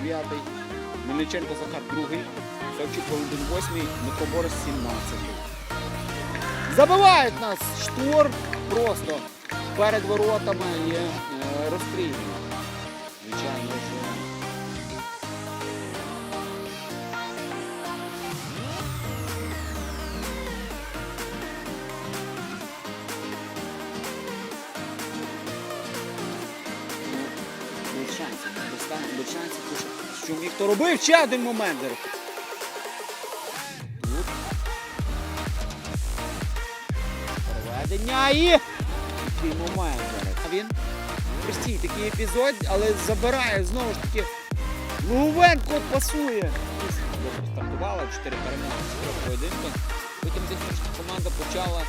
дев'ятий, Мельниченко Захар другий, Савчук Валентин восьмий, Дмитро Борис сімнадцятий. Забивають нас штор просто перед воротами є е, розстрілюють. Звичайно, шансів, без, без шансів, що- то робив ще один момент. Тут. Проведення і який момент. А він простій такий епізод, але забирає знову ж таки. Луговенко пасує. Стартувала, 4 перемоги з поєдинку. Потім десь команда почала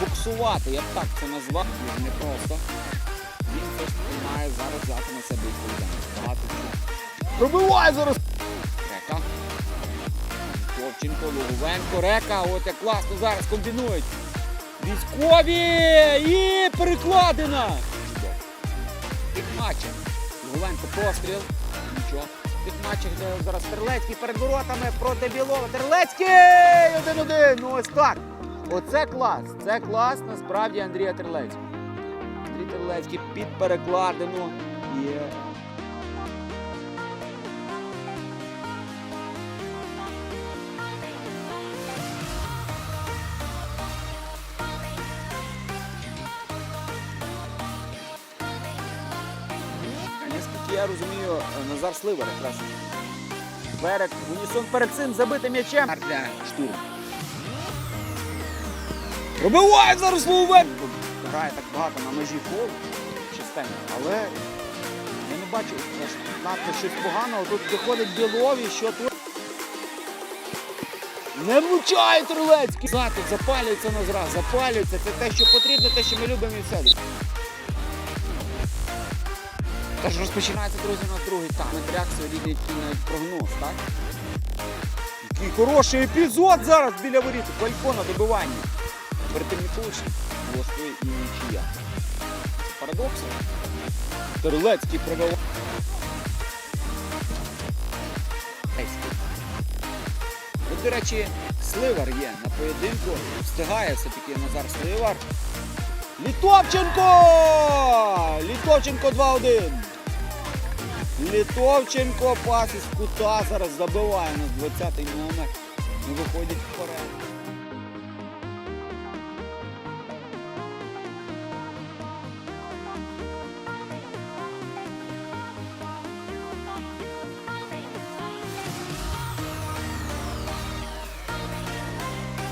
буксувати, я б так це назвав, дуже непросто. Має зараз взяти на себе відповідальність. Багато чого. Пробиває зараз! Река. Вовченко, Луговенко, Река. От як класно зараз комбінують. Військові і перекладина. Матчах. Луговенко постріл. Нічого. Матчах, зараз Терлецький перед воротами проти Білова. Терлецький! Один-один. Ну ось так. Оце клас. Це клас насправді Андрія Терлецького. Андрій Терлецький під перекладину. Наскільки я розумію, Назар Сливар якраз перед унісон перед цим забитим м'ячем для штурму. Пробиває зараз Луговенко! Грає так багато на межі фолу, частенько, але я не бачу надто щось поганого. Тут виходить Білові, що тут. Не влучає Трилецький! Зати запалюється на зраз, запалюється. Це те, що потрібно, те, що ми любимо і все. Тож розпочинається, друзі, на другий тайм. Метряк сьогодні який навіть прогноз, так? Який хороший епізод зараз біля воріт. Калько на Перед тим і нічия. Парадокс. Терлецький пробиває. От, до речі, Сливар є на поєдинку. Встигає все-таки Назар Сливар. Літовченко! Літовченко 2-1. Літовченко пас із кута зараз забиває на 20-й номер. І виходить вперед.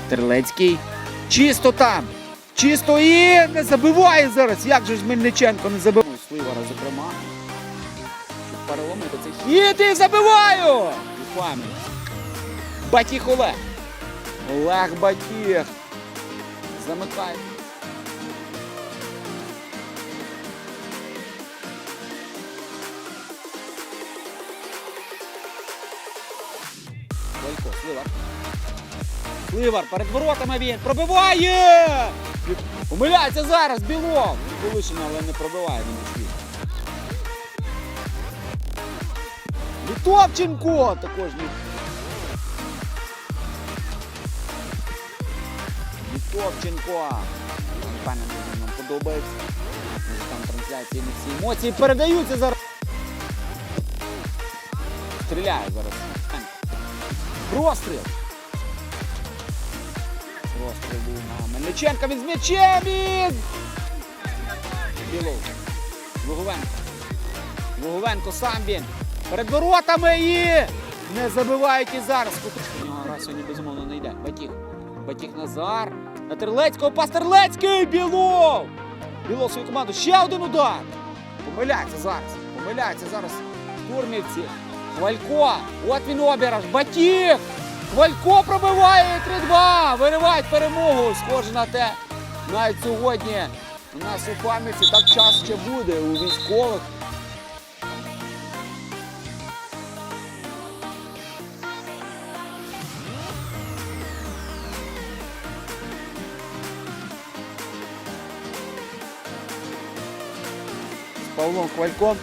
Терлецький. Чисто там. Чисто і не забиває зараз. Як же ж Мельниченко не забиває? Сливара, зокрема. Щоб переломити цей хід і забиваю! Пам'ять. Батіг Олег. Олег Батіг. Замикає. Сливар. Сливар перед воротами він пробиває! Помиляється зараз Білов. Колишина, але не пробиває він. Літовченко також не. Літовченко. Пане нам подобається. Може там трансляції не всі емоції передаються зараз. Стріляє зараз. Простріл. Простріл на Мельниченка, він з м'ячем і... Білов. Луговенко. Луговенко сам він. Перед воротами і не забивають і зараз. У нього раз сьогодні безумовно не йде. Батіг. Батіг Назар. На Терлецького пас Терлецький! Білов! Білов свою команду. Ще один удар. Помиляється зараз. Помиляється зараз. Штурмівці. Хвалько. От він обіраж. Батіг! Хвалько пробиває 3-2. Виривають перемогу. Схоже на те. Навіть сьогодні у нас у пам'яті так час ще буде у військових. Павлом Хвальком